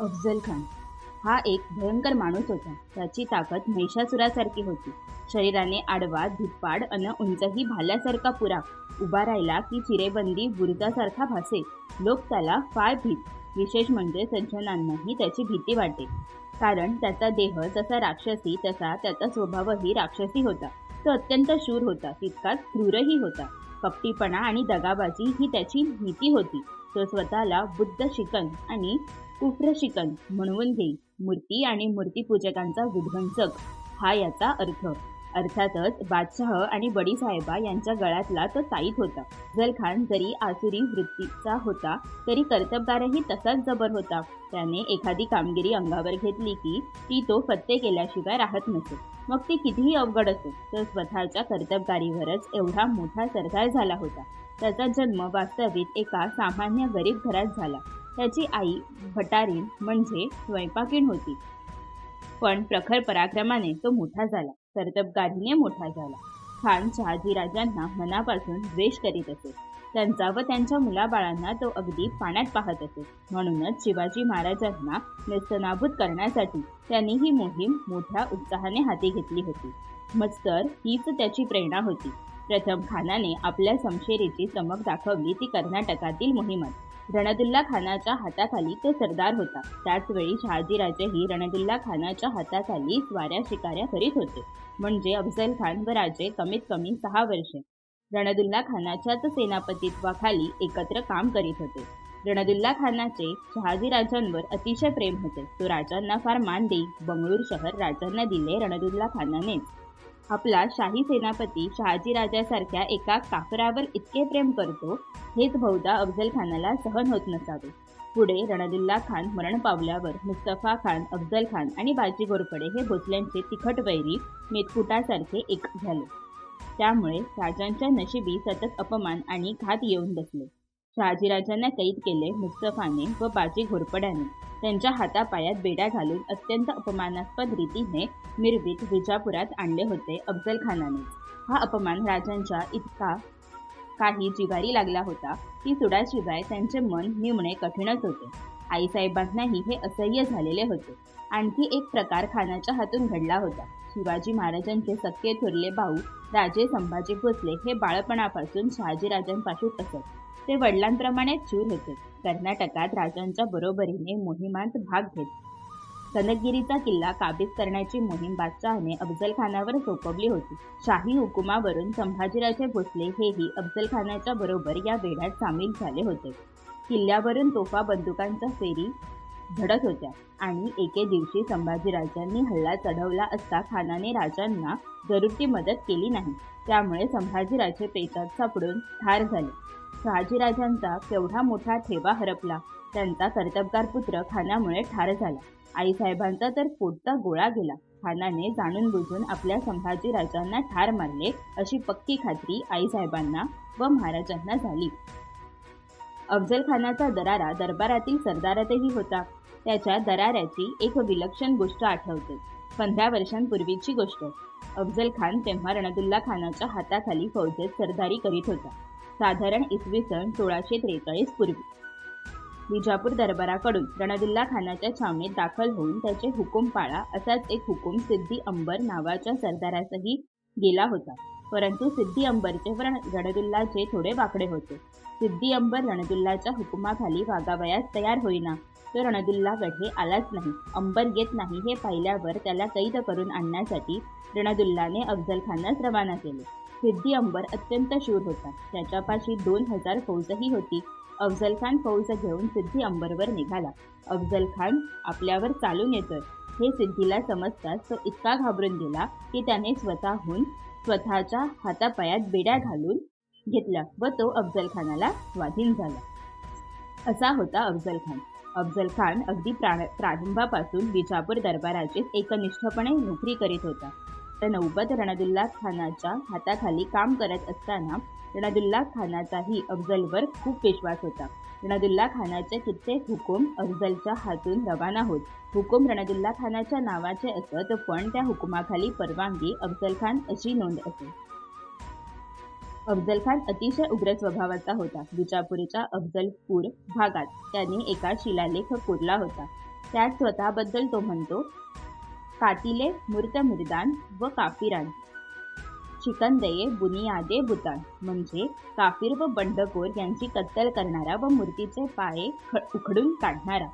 अफजल खान. हा एक भयंकर माणूस होता. त्याची ताकद महिषासुरासारखी होती. शरीराने आडवा धिप्पाड अन उंचही भाल्यासारखा पुरा उभा राहिला की चिरेबंदी बुरुजासारखा भासे. लोक त्याला फार भीत. विशेष म्हणजे सज्जनांनाही त्याची भीती वाटे कारण त्याचा देह जसा राक्षसी तसा त्याचा स्वभावही राक्षसी होता. तो अत्यंत शूर होता. तितकाच क्रूरही होता. कपटीपणा आणि दगाबाजी ही त्याची नीती होती. तो स्वतःला बुद्ध शिकन आणि कुफ्र शिकन म्हणवून घेई मूर्ती आणि मूर्तीपूजकांचा विध्वंसक. हा याचा अर्थ. अर्थातच बादशाह आणि बडीसाहेबा यांच्या गळ्यातला तो ताईत होता. जलखान जरी आसुरी वृत्तीचा होता तरी कर्तबगारही तसाच जबर होता. त्याने एखादी कामगिरी अंगावर घेतली की ती तो फत्ते केल्याशिवाय राहत नसे. मग ती कितीही अवघड असो तर स्वतःच्या कर्तबगारीवरच एवढा मोठा सरदार झाला होता. त्याचा जन्म वास्तविक एका सामान्य गरीब घरात झाला. त्याची आई भटारीण म्हणजे स्वयंपाकीण होती. पण प्रखर पराक्रमाने तो मोठा झाला. कर्तबगारीने मोठा झाला. खान शहाजीराजांना मनापासून द्वेष करीत असे. त्यांचा व त्यांच्या मुलाबाळांना तो अगदी पाण्यात पाहत असे. म्हणूनच शिवाजी महाराजांना नेस्तनाभूत करण्यासाठी त्यांनी ही मोहीम मोठ्या उत्साहाने हाती घेतली होती. मत्सर हीच त्याची प्रेरणा होती. प्रथम खानाने आपल्या समशेरीची चमक दाखवली ती कर्नाटकातील मोहिमात. रणदुल्ला खानाच्या हाताखाली तो सरदार होता. त्याचवेळी शहाजीराजेही रणदुल्ला खानाच्या हाताखाली स्वाऱ्या शिकाऱ्या करीत होते. म्हणजे अफजल खान व राजे कमीत कमी सहा वर्षे. रणदुल्ला खानाच्याच सेनापतित्वाखाली एकत्र काम करीत होते. रणदुल्ला खानाचे शहाजीराजांवर अतिशय प्रेम होते. तो राजांना फार मान देई बंगळूर शहर राजांना दिले रणदुल्ला खानानेच. आपला शाही सेनापती शहाजीराजासारख्या एका काफरावर इतके प्रेम करतो हेच बहुधा अफजल खानाला सहन होत नसावे. पुढे रणदुल्ला खान मरण पावल्यावर मुस्तफा खान अफजल खान आणि बाजी घोरपडे हे भोसल्यांचे तिखट वैरी मेतकुटासारखे एक झाले. त्यामुळे राजांच्या नशिबी सतत अपमान आणि घात येऊन बसले. शहाजीराजांना कैद केले मुस्तफाने व बाजी घोरपड्याने. त्यांच्या हातापायात बेड्या घालून अत्यंत अपमानास्पद रीतीने मिरवीत विजापुरात आणले होते अफजलखानाने. हा अपमान राजांच्या इतका काही जिवारी लागला होता की सुडाशिवाय त्यांचे मन निमणे कठीणच होते. आईसाहेबांनाही हे असह्य झालेले होते. आणखी एक प्रकार खानाच्या हातून घडला होता. शिवाजी महाराजांचे सख्खे थोरले भाऊ राजे संभाजी भोसले हे बाळपणापासून शहाजीराजांपासून असत. ते वडिलांप्रमाणेच चूर होते. कर्नाटकात राजांच्या बरोबरीने मोहिमांत भाग घेत. कनकगिरीचा किल्ला काबीज करण्याची मोहीम बादशहाने अफजल खानावर सोपवली होती. शाही हुकुमावरून संभाजीराजे भोसले हेही अफजलखानाच्या बरोबर या वेढ्यात सामील झाले होते. किल्ल्यावरून तोफा बंदुकांच्या फेरी झडत होत्या आणि एके दिवशी संभाजीराजांनी हल्ला चढवला असता खानाने राजांना जरूर ती मदत केली नाही. त्यामुळे संभाजीराजे पेचात सापडून ठार झाले. शहाजीराजांचा केवढा मोठा ठेवा हरपला. त्यांचा कर्तबगार पुत्र खानामुळे ठार झाला. आईसाहेबांचा तर पोटचा गोळा गेला. खानाने जाणून बुजून आपल्या संभाजीराजांना ठार मारले अशी पक्की खात्री आईसाहेबांना व महाराजांना झाली. अफजल खानाचा दरारा दरबारातील सरदारातही होता. त्याच्या दराऱ्याची एक विलक्षण गोष्ट आठवते. पंधरा वर्षांपूर्वीची गोष्ट. अफजल खान तेव्हा रणदुल्ला खानाच्या हाताखाली फौजेत सरदारी करीत होता. साधारण इसवी सन सोळाशे त्रेचाळीस पूर्वी. विजापूर दरबाराकडून रणदुल्ला खानाच्या छावणीत दाखल होऊन त्याचे हुकूम पाळा असाच एक हुकूम सिद्धी अंबर नावाच्या सरदारासही गेला होता. परंतु सिद्धी अंबरचे व रणदुल्लाचे थोडे वाकडे होते. सिद्धी अंबर रणदुल्लाच्या हुकुमाखाली वागावयास तयार होईना. तर रणदुल्ला गढे आलाच नाही. अंबर येत नाही हे पाहिल्यावर त्याला कैद करून आणण्यासाठी रणदुल्लाने अफजल खानास रवाना केले. सिद्धी अंबर अत्यंत शूर होता. त्याच्यापाशी दोन हजार फौजही होती. अफजल खान फौज घेऊन सिद्धी अंबरवर निघाला. अफजल खान आपल्यावर चालून येतोय. हे सिद्धीला समजताच तो इतका घाबरून गेला की त्याने स्वतःहून स्वतःच्या हातापायात बेड्या घालून घेतला व तो अफजल खानाला स्वाधीन झाला. असा होता अफजल खान अफजल खान अगदी प्रा प्रारंभापासून विजापूर दरबाराचीच एकनिष्ठपणे नोकरी करीत होता. तर नौबत रणदुल्ला खानाच्या हाताखाली काम करत असताना रणदुल्ला खानाचाही अफजलवर खूप विश्वास होता. रणदुल्ला खानाचे कित्येक हुकूम अफजलच्या हातून रवाना होत. हुकूम रणदुल्ला खानाच्या नावाचे असत पण त्या हुकुमाखाली परवानगी अफजल खान अशी नोंद असे. अफजल खान अतिशय उग्र स्वभावाचा होता. विजापूरच्या अफजलपूर भागात त्यांनी एका शिलालेख कोरला होता. त्यात स्वतःबद्दल तो म्हणतो कातिले मूर्त मुर्दान व काफिरान. शिकंदये बुनियादे बुतान म्हणजे काफिर व बंडखोर यांची कत्तल करणारा व मूर्तीचे पाये उखडून काढणारा.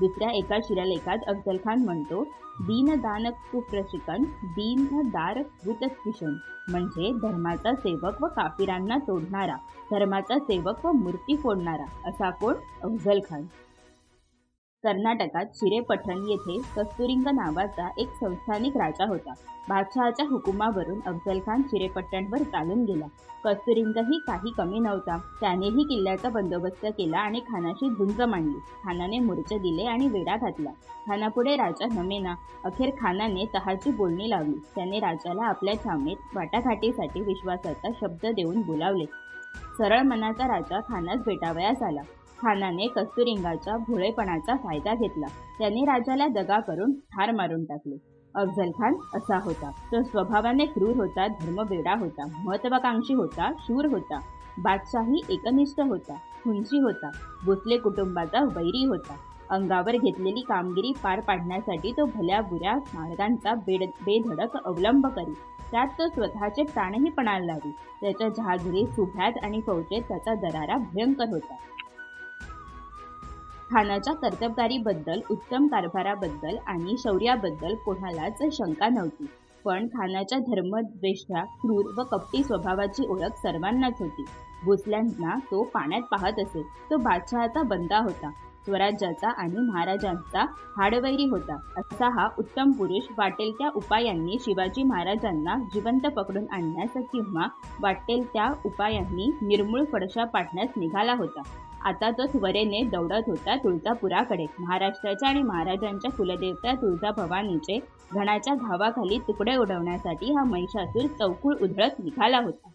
दुसऱ्या एका शिलालेखात अफजल खान म्हणतो दीन दान दीनदार शिकन दीन दार म्हणजे धर्माचा सेवक व काफिरांना तोडणारा धर्माचा सेवक व मूर्ती फोडणारा असा कोण? अफजल खान. कर्नाटकात शिरेपठण येथे कस्तुरिंग नावाचा एक संस्थानिक राजा होता. बादशहाच्या हुकुमावरून अफजल खान चालून गेला. कस्तुरिंगही काही कमी नव्हता. त्यानेही किल्ल्याचा बंदोबस्त केला आणि खानाशी झुंज मांडली. खानाने मोर्चे दिले आणि वेढा घातला. खानापुढे राजा नमेना अखेर खानाने तहाची बोलणी लावली. त्याने राजाला आपल्या छावणीत वाटाघाटीसाठी विश्वासाचा शब्द देऊन बोलावले. सरळ मनाचा राजा खानास भेटावयास आला. खानाने कस्तुरिंगाच्या भोळेपणाचा फायदा घेतला. त्याने राजाला दगा करून ठार मारून टाकले. अफजल खान असा होता. तो स्वभावाने क्रूर होता धर्मवेडा होता महत्वाकांक्षी होता शूर होता. बादशाही एकनिष्ठ होता हुंची होता भोसले कुटुंबाचा वैरी होता. अंगावर घेतलेली कामगिरी पार पाडण्यासाठी तो भल्या बुऱ्या मार्गांचा बेड बेधडक अवलंब करी त्यात तो स्वतःचे प्राणही पणाला लावी त्याच्या जहागिरी सुभ्यात आणि फौजेत त्याचा दरारा भयंकर होता. खानाच्या कर्तबगारीबद्दल उत्तम कारभाराबद्दल आणि शौर्याबद्दल कोणालाच शंका नव्हती. पण खानाच्या धर्मद्वेषा क्रूर व कपटी स्वभावाची ओळख सर्वांनाच होती. भोसल्यांना तो पाण्यात पाहत असे. तो बादशहाचा बंदा होता. स्वराज्याचा आणि महाराजांचा हाडवैरी होता. असा हा उत्तम पुरुष वाटेल त्या उपायांनी शिवाजी महाराजांना जिवंत पकडून आणण्यास किंवा वाटेल त्या उपायांनी निर्मूळ फडशा पाडण्यास निघाला होता. आता तो त्वरेने दौडत होता तुळजापुराकडे. महाराष्ट्राच्या आणि महाराजांच्या कुलदेवता तुळजाभवानीचे घणाच्या घावाखाली तुकडे उडवण्यासाठी हा महिषासूर चौकुळ उधळत निघाला होता.